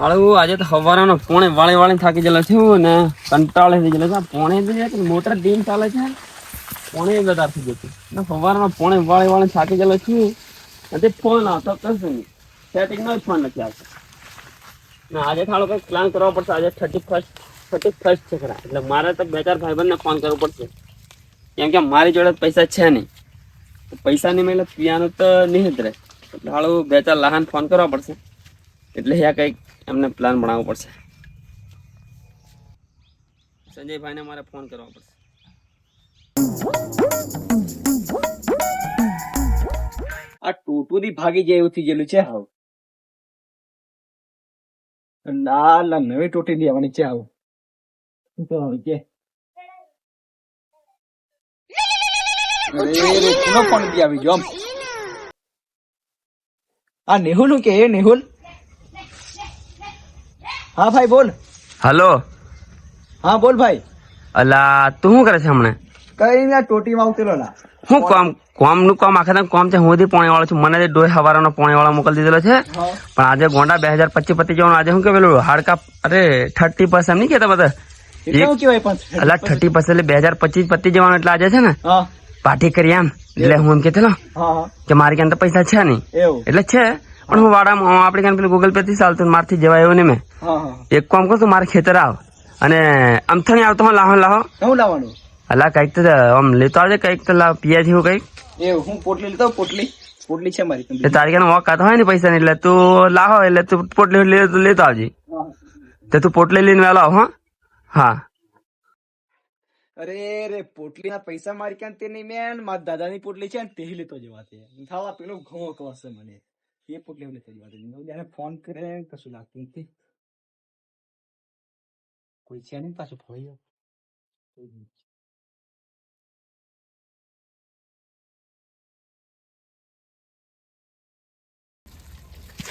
હાળું, આજે તો હવારાનો પોણે વાળે વાળે થાકી ગયેલો છું ને કંટાળે થઈ ગયેલો છે. પોણે તો છે કે મોટર ડીમ ચાલે છે. પોણે બધા થઈ જતું ને હવારાનો પોણે વાળે વાળે થાકી ગયેલો છું. અને તે ફોન આવતો કશું નહીં સેટિંગનો જ ફોન નથી આવતો. ને આજે થાળો કંઈક પ્લાન કરવો પડશે. આજે થર્ટી ફર્સ્ટ થર્ટી ફર્સ્ટ છે ખરા. એટલે મારે તો બે ચાર ભાઈબંધને ફોન કરવો પડશે. કેમ કે મારી જોડે પૈસા છે નહીં. તો પૈસા નહીં મળે પીવાનું તો નહીં જ રહે. એટલે હાળું બે ચાર લહાન ફોન કરવા પડશે. એટલે યા કંઈક એમને પ્લાન બનાવવો પડશે. સંજયભાઈને મારે ફોન કરવા પડશે. આ ટોટુથી ભાગી જાય એવું થઈ ગયેલું છે હાવ ના ના નવી ટોટી લેવાની છે આવું. શું કરવાનું કે? અરે આવી આ નેહુલનું. કે નેહુલ હા ભાઈ બોલ. હલો. હા બોલ ભાઈ. અલા તું શું કરે છે હમણે? કઈ ના ટોટીમાં આવતેલો ના. હું કામ કોમનું કામ આખા કોમ છે હું થી પોણે વાળો છું. મને ડોય હવારાનો પોણે વાળો મોકલી દીધેલો છે. પણ આજે ગોંડા બે હજાર પચીસ પતી જવાનું. આજે શું કે પેલું હાડકા અરે થર્ટી પર્સન્ટ નહીં કેતા બધા? અલા થર્ટી પર્સન્ટ એટલે બે હજાર પચીસ પતી જવાનું એટલે આજે છે ને હા. પાર્ટી કરી એમ એટલે હું એમ કે હા હા. કે મારી કાન તો પૈસા છે નહીં? એટલે છે. પણ હું વાડામાં આપણે કાન પેલું ગૂગલ પે થી ચાલતું મારથી જવાય એવું નહીં મેં. હા હા. એક કામ કરું તું મારે ખેતર આવ. અને અમથાણી આવતો હું લાહો લાહો. શું લાવવાનું? અલા કંઈક તો આમ લેતો આવજે કંઈક તો લાવ પિયા જેવું કંઈક. એ હું પોટલી લેતો પોટલી. પોટલી છે મારી. તારી કાન વખત હોય ને પૈસા ની એટલે તું લાહો એટલે તું પોટલી લેતો આવજે. હા. તો તું પોટલી લઈને વેલો આવ હા. હા. અરે રે પોટલી ના પૈસા મારી ક્યાં તે નહીં મેન મારા દાદા ની પોટલી છે ને તે લેતો જવા તે થાવા પેલો ઘઉં કવાશે મને. એ પોટલી લેતો જવા તે ફોન કરે કશું લાગતું નથી કોઈ છે નહીં પાછું ફોઈ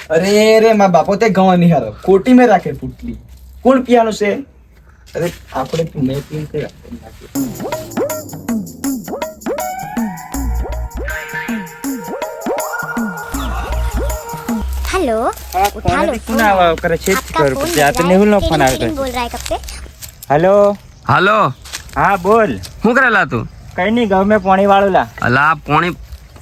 અરે રે મા બાપો તે ગવા નહીં હારો કોટી મેં રાખે પુટલી કોણ પિયાનું છે અરે આપણે મેં પીને કઈ हेलो उठा लो फोन। आवा करे छेद कर पे तो नेहुल नो फोन आवे बोल रहा है कब से हेलो। हेलो। હા બોલ શું કરેલા તું કઈ નહીં ગમે પોણી વાળુલા અલા પોણી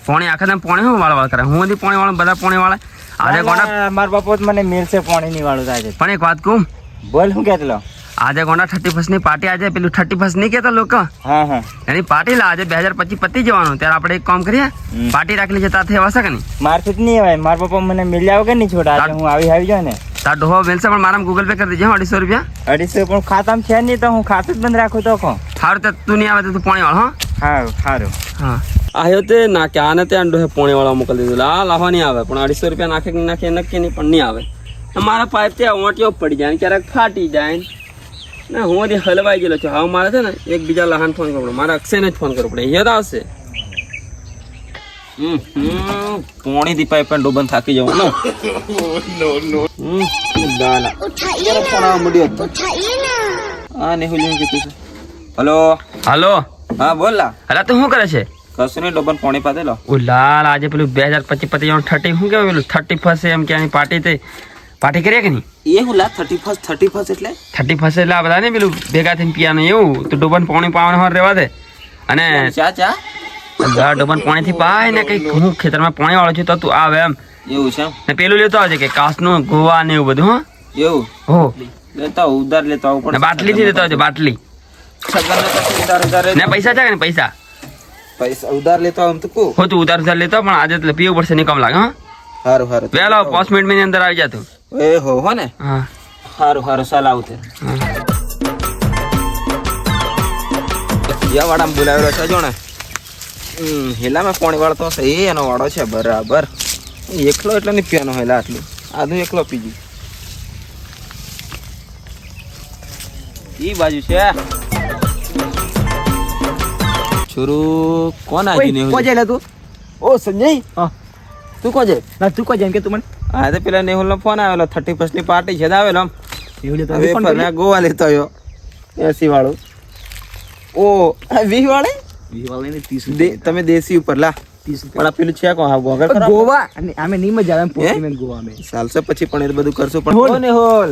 પોણી આખા તમે પોણી શું વાળવા કરે હું નથી પોણી વાળું બધા પોણી વાળા આજે કોના મારા બાપો મને મિલશે પોણી ની વાળું થાય છે પણ એક વાત કહું બોલ હું કેટલો આજે ગોંડા થર્ટી ફર્સ્ટની પાર્ટી આજે? પેલું થર્ટી ફર્સ્ટ નહીં કેતા લોકો? હા હા. એની પાર્ટી લા આજે બે હજાર પચીસ પતી જવાનું. ત્યારે આપણે એક કામ કરીએ. પાર્ટી રાખેલી છે તાર થવાશે કે નહીં? મારથી નહીં આવે. મારા પપ્પા મને મિલ્યા વગર નહીં છોડા. હું આવી આવી જાઉં ને. તાર ડોહો વેલશે પણ મારા ગૂગલ પે કરી દેજે હો, અઢીસો રૂપિયા. અઢીસો પણ ખાતામાં છે નહીં તો હું ખાતું જ બંધ રાખું તો કહો સારું તો તું નહીં આવે તો તું પોણી વાળો સારું સારું હા. આવ્યો તે નાખે આને તે અંડો હે પોણી વાળા મોકલી દીધું. આ લાહો નહીં આવે પણ અઢીસો રૂપિયા નાખે કે નાખે નક્કી નહીં પણ નહીં આવે. મારા પાઇપ ત્યાં ઓટીઓ પડી જાય ને ક્યારેક ફાટી જાય ના હું હજી હલવાઈ ગયેલો છું. હવે મારે છે ને એક લહાન ફોન કરવો પડે. મારે અક્ષયને જ ફોન કરવો પડે. યાદ આવશે? પોણી દીપાઈ પણ ડોબન થાકી જવું હા ને હું કીધું છે. શું કરે છે? કશું નહીં પોણી પાસે લો આજે પેલું બે હજાર પચીસ પચીસ થર્ટી શું કેવું થર્ટી ફર્સ્ટ એમ કે પાર્ટી થઈ પાર્ટી કરીએ કે નહીં? એ હું લા થર્ટી ફર્સ્ટ થર્ટી ફર્સ્ટ એટલે. થર્ટી ફર્સ્ટ એટલે આ બધા ને પેલું ભેગા થઈને પીવાનું એવું? તો ડોબન પાણી પાવાનું હોય રહેવા દે. અને ચા ચા? ડોબન પાણી થી પાય ને કંઈક હું ખેતરમાં પાણી વાળો છું તો તું આવે એમ. એવું છે ને પેલું લેતો આવજે કે કાચનું ગોવા ને એવું બધું એવું? હો. લેતા ઉધાર લેતા આવું પણ. બાટલી થી લેતો આવજે બાટલી. ને પૈસા છે ને પૈસા? પૈસા ઉધાર લેતા આવું તો કો હો તું ઉધાર ઉધાર લેતો પણ આજે પીવું પડશે નહીં કમ લાગે હા. સારું સારું વહેલો પાંચ મિનિટની અંદર આવી જા તું. એ હો હો ને? હા. સારું સારું ચાલ આવું તે. હા. બોલાવેલો છે જો ને હમ, હેલામાં પાણી વાળતો હશે. એ એનો વાળો છે બરાબર. એકલો એટલે નહીં પીવાનો હેલા આટલું. આધું એકલો પીજી. ઈ બાજુ છે. છોરું કોણ આવી ને કોજે લે તું ઓ સંજય? હા. તું કોજે ના તું કોજે એમ કે તું મને. હા તો પેલા નેહુલ નો ફોન આવેલો થર્ટી ફર્સ્ટની પાર્ટી છે આવેલો. આમ કરી ગોવા લેતો આવ્યો. એસી વાળું. ઓ આ વીસ વાળે? વીસ વાળા ને ત્રીસ તમે દેશી ઉપર લા. પણ પેલું છે કોણ? ખરા? ગોવા? અને અમે નહીં મજા આવે એમ ગોવા અમે ચાલશે પછી પણ એ બધું કરશું પણ હો ને હોલ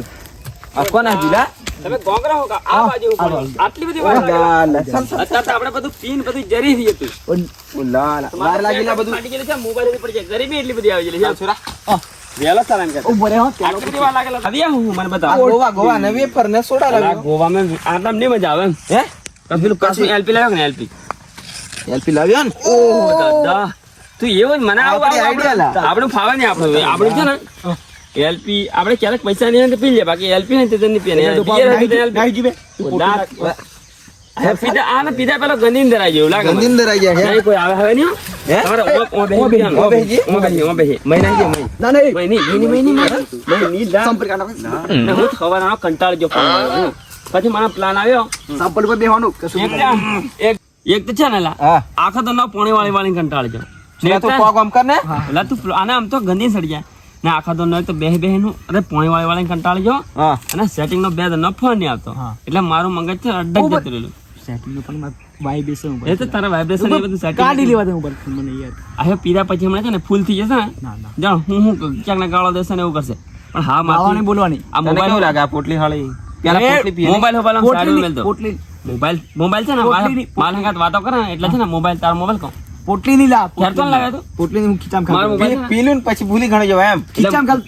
આ કોના જીલા? તમે ગોંગરા હો આ બાજુ ઉપર. આટલી બધી ચાલ. અત્યારે આપણે બધું પીન બધું જરી થઈ હતું. પણ ઉલા, લા. વાર બધું. ફાટી ગયેલું છે મોબાઈલ ઉપર પડી જાય ગરીબી એટલી બધી આવી ગયેલી છે. છોરા. સારા કે હો હું મને બતાવ. ગોવા ગોવા ને વેફર ને સોડા લાવ્યો. ગોવામાં આટલા નહીં મજા આવે હે? તો પેલું કશું એલપી લાવ્યો ને એલપી એલપી લાવ્યો ને? ઓહ દાદા. તું એવો જ મને આવું આઈડિયા લા. આપણે- ફાવે નહીં આપણે. આપણું છે ને? એલપી આપણે ક્યારેક પૈસા નહીં પી લે. બાકી એલપી હોય ને તો નહીં પીએ ને એટલે પીધા આ પીધા પેલો ગંદીંદર આવી જેવું લાગે મને. આવી ગયા નહીં કોઈ આવે હવે નહીં હે? તમારે ઓ- ઓ ઓ બેહી, ઓ બેહી. ઓ બેહી, ઓ બેહી. મહિના છે મહિના ના નહીં મહિની, મહિની, મહિની, મહિની. મહિની લા. સંપર્ક આના ને. હું ખવાના કંટાળી ગયો ફોન પછી મને પ્લાન આવ્યો. સંપર્ક પર બેહવાનું કશું એક તો આમ- એક એક તો છે ને લા. આખો તો ના પોણી વાળી વાળી કંટાળી તું પગ આમ કર ને? એટલે તું આને આમ તો ગંદી સડી જાય. ને આખા તો નહીં તો બે બે નું અરે પોણી વાળી વાળી કંટાળી ગયો. અને સેટિંગ નો બે ન ફોન નહીં આવતો. એટલે મારું મગજ છે અડ્ડક જતું રહેલું. સેટિંગ પણ મારે વાઈ બેસે એ તો તારા વાઇબ્રેશન એ બધું કાઢી લેવા દે ઉપર મને યાર. હવે પીરા પછી હમણાં છે ને ફૂલ થઈ જશે ને? ના ના. જાણ હું હું ક્યાંક ને ગાળો દેશે ને એવું કરશે. પણ હા માથું બોલવાની. આ મોબાઈલ કેવું મોબાઈલ લાગે આ પોટલી હાળી? પેલા પોટલી મોબાઈલ હોબાલ સારું મેલ દો. પોટલી. મોબાઈલ મોબાઈલ છે ને માલ હંગાત વાતો કરે ને એટલે છે ને મોબાઈલ તારો મોબાઈલ કહું. પોટલી ની લા પોટલી લાવ્યો તું? પોટલી ની હું ખીચામ મારો ખાતો મોબાઈલ પી- પીલું પછી ભૂલી ઘણો જવાય એમ. ખીચામ ખાલ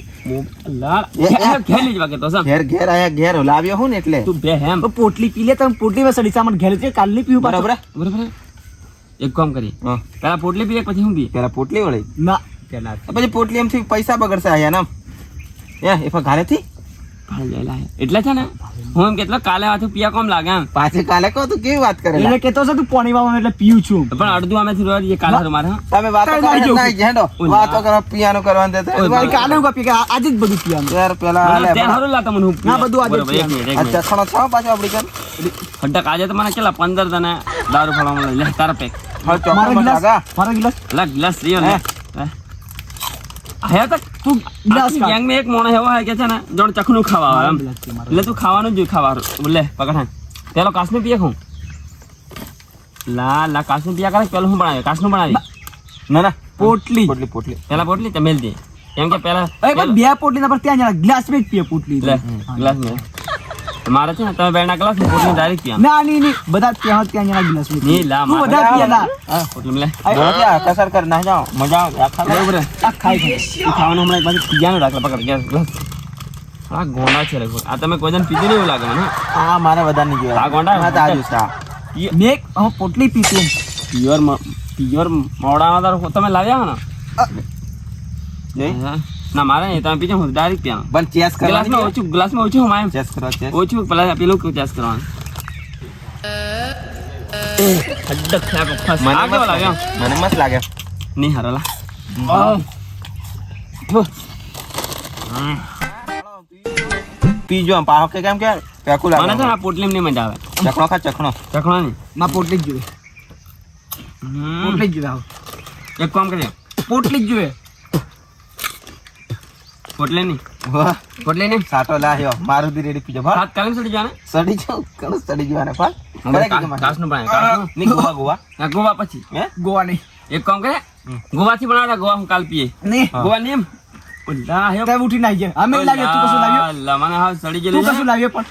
પોટલી પી લે તમે પોટલી માં સડી સામાન ઘેર છે કાલની પીવું બરાબર બરાબર. એક કામ કરી હા. પેલા પોટલી પીએ પછી હું પીએ પેલા પોટલી વળી. ના. પેલા પછી પોટલી એમથી પૈસા બગડશે આયા નામ. એ ઘારેથી? લાય. એટલે છે ને હું એમ કેટલો કાલે વાતું પિયા કોમ લાગે એમ. પાછી કાલે કહો તું કેવી વાત કરે એટલે કેતો છે તું પાણી વાળવાનું એટલે પીવું છું. પણ અડધું અમે થી રોજ કાલે હારું મારે તમે વાતો કરો ના. ઓય વાતો કરો પિયાનો કરવાનું દેતા વાળી કાલે હું કપી કે આજે જ બધું પીવાનું. યાર પેલા ત્યાં પણ હારું લાગતું મને હું ના, બધું આજે એક આ મિનિટ. છો પાછો આપડી ઘર? ફટક આજે તો મને કેટલા પંદર તને દારૂ ફળવામાં લે તારા પેક મારો લાગા. મારો ગ્લાસ લા ગ્લાસ રહ્યો ને. હે. તો તું ગ્લાસ કાઢ. ગેંગમાં એક માણસ એવો હોય કે છે ને જોણ ચખનું ખાવા આવે એમ. એટલે તું ખાવાનું જ ખાવાનું લે પકડ. પેલો કાસનું પીએ હું લા લા કાસનું પીયા કરે પેલું હું બનાવે કાસનું બનાવી ના ના પોટલી. પોટલી પોટલી. પેલા પોટલી તમે મેલ દે. કેમ કે પેલા બે પોટલી ના પર ત્યાં ગ્લાસમાં જ પીએ પોટલી લે ગ્લાસ મેલ મારે છે ને તમે બેના ગ્લાસ ને પોટલી ડાયરેક્ટ પીવા ના ની ની બધા ત્યાં ત્યાં જરા ગ્લાસમાં ની લા તું મારે બધા પીએ લા પોટલી લે બોલો કે કસર કર ના જાઓ મજા આવે આખા બરોબર આ ખાઈ ખાઈ તું ખાવાનું હમણાં એક બાજુ પીવાનું રાખલે પકડ ગ્લાસ ગ્લાસ આ ગોંડા છે રે આ તમે કોઈ જણ પીધું નહીં એવું લાગે મને હં. આ મારે બધા નહીં જોયા આ ગોંડા? આ તો આજુ છે આ. મેં એક હવે પોટલી પીશું પ્યોર પ્યોર મોડામાં તારો તમે લાવ્યા હો જોઈ? ને ના મારે નહીં તમે પીજો હું ડાયરેક્ટ પીવાનું. પણ ચેસ ગ્લાસમાં ઓછું ગ્લાસમાં ઓછું હું ચેસ કરવા ચેસ. ઓછું પેલા પેલું કેવું ચેસ કરવાનું. મને મસ્ત લાગે લાગે મને લાગે નહીં હારેલા. પીજો આમ પાહો કે કેમ કે પેકું મને છે ને લાગે આ પોટલી નહીં મજા આવે. ચખણો ખા ચખણો. ચખણા નહીં. ના પોટલી જ જોઈએ. હમ. પોટલી જ જોઈએ એક કામ કરીએ. પોટલી જ જોઈએ. પોટલી નહીં. વાહ. પોટલેની સાટો લાયો. મારું રેડી પીજો. ભા સાત કાલે સડી જાને સડી જાવ ઘણું સડી જવાને. પા મને કાસનું કાસનું કાસની ગોવા ગોવા. ના ગોવા પછી. હે? ગોવા નહીં. એક કામ કરે ગોવાથી બનાવતા ગોવા હું કાલ પીએ. નહીં. ગોવા નિયમ ઓલા હે. તે ઉઠી નાઈ ગયા અમે લાવ્યો. તું કશું લાવ્યો? અલ્લા મને હા સડી તું ગયેલી કશું લાવ્યો પણ?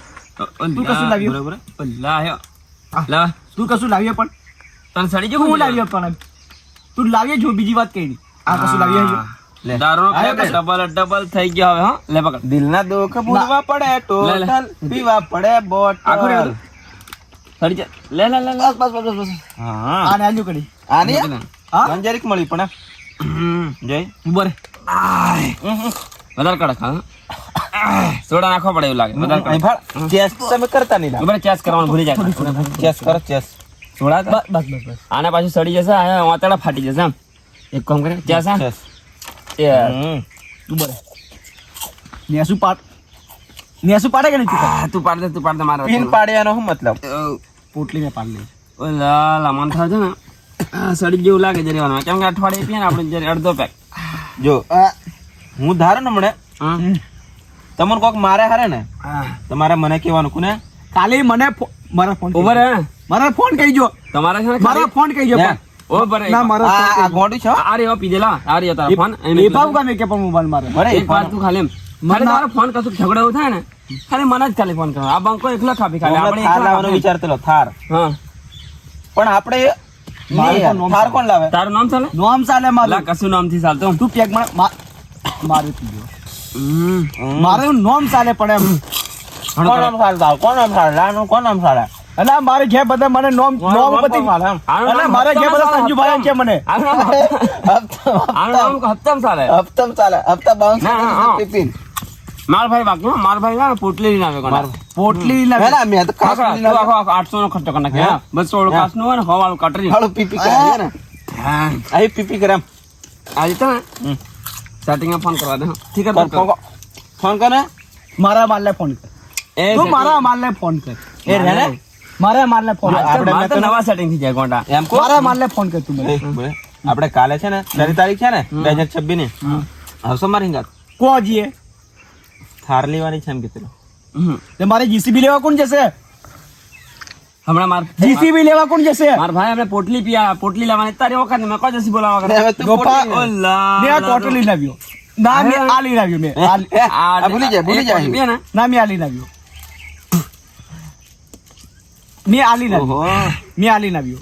તું કશું લાવ્યો? બરોબર. ઓલા હે. લા. તું કશું લાવ્યો પણ? તને સડી ગયો હું? લાવ્યો પણ તું લાવ્યો જો બીજી વાત કઈ આ કશું લાવ્યો દારૂ? ડબલ ડબલ થઈ ગયા હવે હા. લે પકડ. દિલના દુઃખ ભૂલવા પડે. ટોટલ પીવા પડે આખું બોટલ સડી જા. લે લે લે લે. બસ બસ બસ બસ હા. આને આજુ કરી. આની? હા? મંજરીક મળી પણ. હમ. જય. ઊભો રે. વધારે કડક હા. સોડા નાખવા પડે એવું લાગે. વધારે કડક. ચેસ તમે કરતા નહીં લાગે ચેસ કરવાનું ભૂલી જાય ચેસ કરો ચેસ સોડા બસ બસ બસ આના પાછું સડી જશે આ વાતડા ફાટી જશે આમ એક કામ કરે ચેસ હા? હમ. ઊભો રે નેસુ પાડ નેસુ પાડે કે નહીં તું આ તું પાડ દે તું પાડ દે મારે પીન પાડ્યાનો શું મતલબ પોટલી મેં પાડ લઈ ઓલા લામણ થાય છે ને સડી જેવું લાગે જરી વાર કેમ કે અઠવાડિયે પીએ ને આપણે જરી અડધો પેક જો હું ધારો ને હમણે તમને કોક મારે હારે ને તમારે મને કહેવાનું કોને કાલે મને મારા ફોન ઓવર મારા ફોન કહીજો તમારે છે મારા ફોન કહીજો લે, પણ. ઓ બરે ના મારો આ આ ગોંડું છે? આ રે પીધેલા. આ રે તારો ફોન. એ ભાવ ગમે કે પણ મોબાઈલ મારે? બરે, એક વાર તું ખાલી એમ. તારો ફોન કશું ઝઘડો થાય ને ખાલી મને જ ખાલી ફોન કરો. આ બંકો એકલો ખાપી ખાલી આપણે થાર લાવવાનો થાર. હા. પણ આપણે થાર કોણ લાવે? તારું નામ ચાલે? નોમ ચાલે મારું. કશું નામથી ચાલતો તું પેક મને મા- મારે મારું હમ. મારે નોમ ચાલે પણ એમ. કોણ નામ સારું? કોણ નામ સારું? લાનું કોણ નામ સારું? અને મારે ઘેર બધા મને નોમ નોમ પતિ અને મારે ઘેર બધા હપ્તામાં સંજુભાઈ કે મને. હપ્તામાં ચાલે હપ્તમ ચાલે હપ્તા બાઉન્સ ના, ના, ટિફિન. માર ભાઈ બાકી હો, માર ભાઈ ના પોટલી આવે કોણ પોટલી ના પેલા મે તો કાસ આખો ના આખો આઠસો નો ખર્ચો કરી નાખ્યો હા. બસો વાળું કાચનું હોય ને સો કટરી હાલો પીપી કરે ને. હા. આ પીપી કરે એમ. તો ને. સેટિંગ ફોન કરવા દે ઠીક ફોન છે ફોન- ફોન કરે. મારા માલને ફોન કર. એ તું મારા માલને ફોન કર. એ ને? મારા માલને ફોન આપણે મેં તો નવા સેટિંગ થઈ જાય ગોંડા. એમ કો મારે માલને ફોન કર તું મને આપણે કાલે છે ને તારી તારીખ છે ને બે હજાર છવ્વીસની આવશો મારી ગાત કો જીએ થાર લેવાની છે એમ કીધું તે મારે જીસીબી લેવા કોણ જશે? હમણાં માર જીસીબી લેવા કોણ જશે? માર ભાઈ આપણે પોટલી પીયા પોટલી લાવવાની તારી વખત મેં કોઈ જસી બોલાવા કરે ગોપા- ઓલા મેં આ લા, ટોટલ ના મેં આ લઈને આવ્યો મેં. આ ભૂલી જાય ભૂલી પોટલી જાય. ના મેં આ લઈને આવ્યો. મેં આ લઈને મેં આ લઈને આવ્યો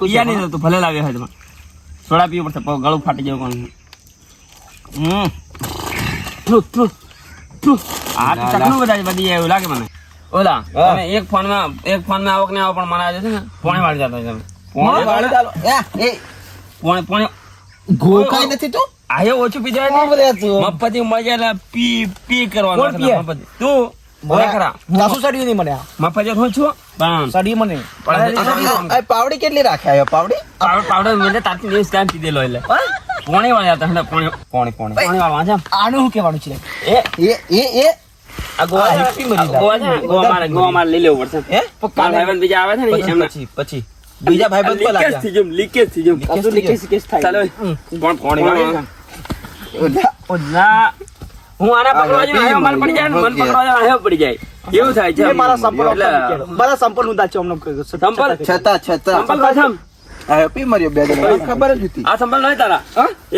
પીયા નહીં તો ભલે લાવ્યો હોય તમારે સોડા પીવું પડશે ગળું ફાટી જાય કોણ. હમ. થ્રુ થ્રુ થ્રુ આ તો લા, લા. બધા બધી એવું લાગે મને. ઓલા તમે એક ફોન એક ફોન આવક ને આવો પણ મને છે ને પોણી વાળી જતો તમે. પોણી વાળી? ચાલો. એ, એ, પોણી પોણી. ગોકાઈ નથી તું? આયો ઓછું પી જાય મફતી મળી પી પી કરવાનું મફતી તું? બોલા ખરા. સાસુ સડ્યું નહીં મને મફતી હું છું? સડી મને. પાવડી કેટલી રાખ્યા પાવડી? પાવડો મને તાતી દિવસ ટાઈમ પીધેલો એટલે. પોણી વાળા હતા પોણી પોણી પોણી. પોણી વાળા છે આનું શું કહેવાનું છે? એ? એ એ એ? આ ગોવા આ મરી ગોવા ગોવા મારે ગોવા મારે લઈ લેવું પડશે. હે? મારા ભાઈબંધ બીજા આવે છે ને પછી પછી પછી. બીજા ભાઈ બંધ લીકેજ થઈ ગયું લીકેજ થઈ ગયું. લીકેજ લીકેજ થાય. ચાલો. પણ પોણી વાળી. ઓલા. હું આના પકડવા જાઉં આયો માર પડી જાય મન પકડવા જાઉં આયો પડી જાય. એવું થાય છે. મારા સંપલ એટલે મારા સંપલ હું દાચો અમને સંપલ છતા છતા સંપલ પાછમ આ હેપી મર્યો બે ખબર જ હતી આ સંપલ નહીં તારા?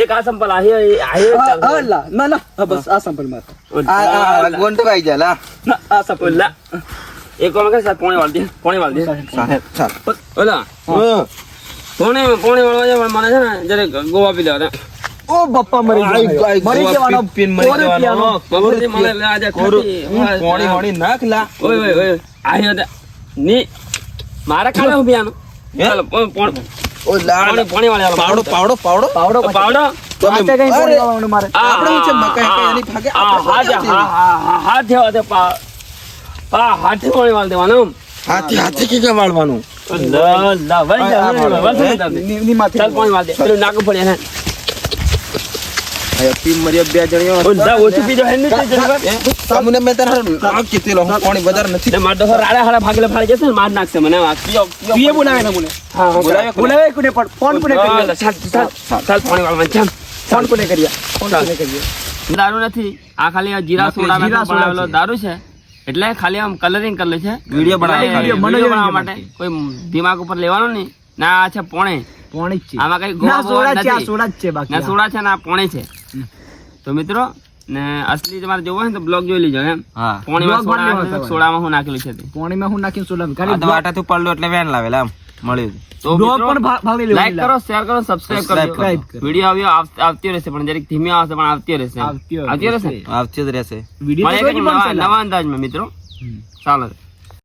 એક આ સંપલ હા, લા. ના ના બસ આ સંપલ માર. આ આ ગોંડવાઈ જા લા. આ સંપલ લા એક કોમ કે સાહેબ પોણે વાળી દે? પોણે વાળી દે? સાહેબ સાહેબ. ઓલા. પોણી પોણી વાળવા જાય મને છે ને જરે ગોવા પી લેવા ઓ બપ્પા મરી ગયો મરી જવાનો. પીન મરી જવાનો. પીવાનો. મફતી મળે આજે કોરું. ખાટી. હમ, પોણી પોણી નાખ લા ઓય ઓય ઓય. આહ્યો તે. ની. મારે કાલે હું પીવાનું? હે? ચાલો પોણી પોણી. ઓ લાડ. પોણી વાળી પાવડો પાવડો પાવડો. પાવડો પાવડો? તમે- હાથે કઈ અરે, પોણી વાળવાનું મારે? આપણે શું છે, મકાઈ કઈ એની ભાગે આપણે શું હા હા હા હાથે હાથે પા પા હાથે પોણી વાળી દેવાનું હાથી હાથી કે કે વાળવાનું? લ લ વળી ની માથે ચાલ પોણી દે. પેલું નાકું પડે ને હેપી મર્યો બે જણીઓ ઊંધા ઓછું પીધો હે નહીં તે તમને મેં તને નાક કીધેલો હું પાણી વધારે નથી માર તો રાડા હાડા ભાગલે ફાડી જશે માર નાખશે મને આ કયો કયો તું એ બોલાવે ને મને હા હા બોલાવે બોલાવે કોને પણ ફોન કોને કરીએ ચાલ ચાલ ચાલ ચાલ પાણી વાળવા ચાલ ફોન કોને કરીએ ફોન કોને કરીએ દારૂ નથી આ ખાલી જીરા સોડા જીરા સોડા છે. દારૂ છે એટલે ખાલી આમ કલરિંગ કરેલું છે વીડિયો બનાવવા બનાવવા માટે કોઈ દિમાગ ઉપર લેવાનું નહીં. ના આ છે પોણે. પોણી જ છે. આમાં કઈ સોડા છે આ સોડા જ છે બાકી ના સોડા છે ને પોણે છે. તો મિત્રો ને અસલી તમારે જોવો હોય ને તો બ્લોગ જોઈ લીજો એમ. પોણીમાં. સોડામાં હું નાખેલું છે પોણીમાં હું નાખીને સોડા ખાલી વાટાથી પડલો એટલે વેન લાવેલા આમ મળ્યું તો બ્લોગ પણ ભાગ લઈ લાઈક કરો શેર કરો સબસ્ક્રાઇબ કરો. વીડિયો આવ્યો આવતી રહેશે પણ જરીક ધીમી આવશે પણ આવતી રહેશે. આવતી રહેશે. આવતી જ રહેશે. વીડિયો નવા અંદાજમાં મિત્રો. ચાલો.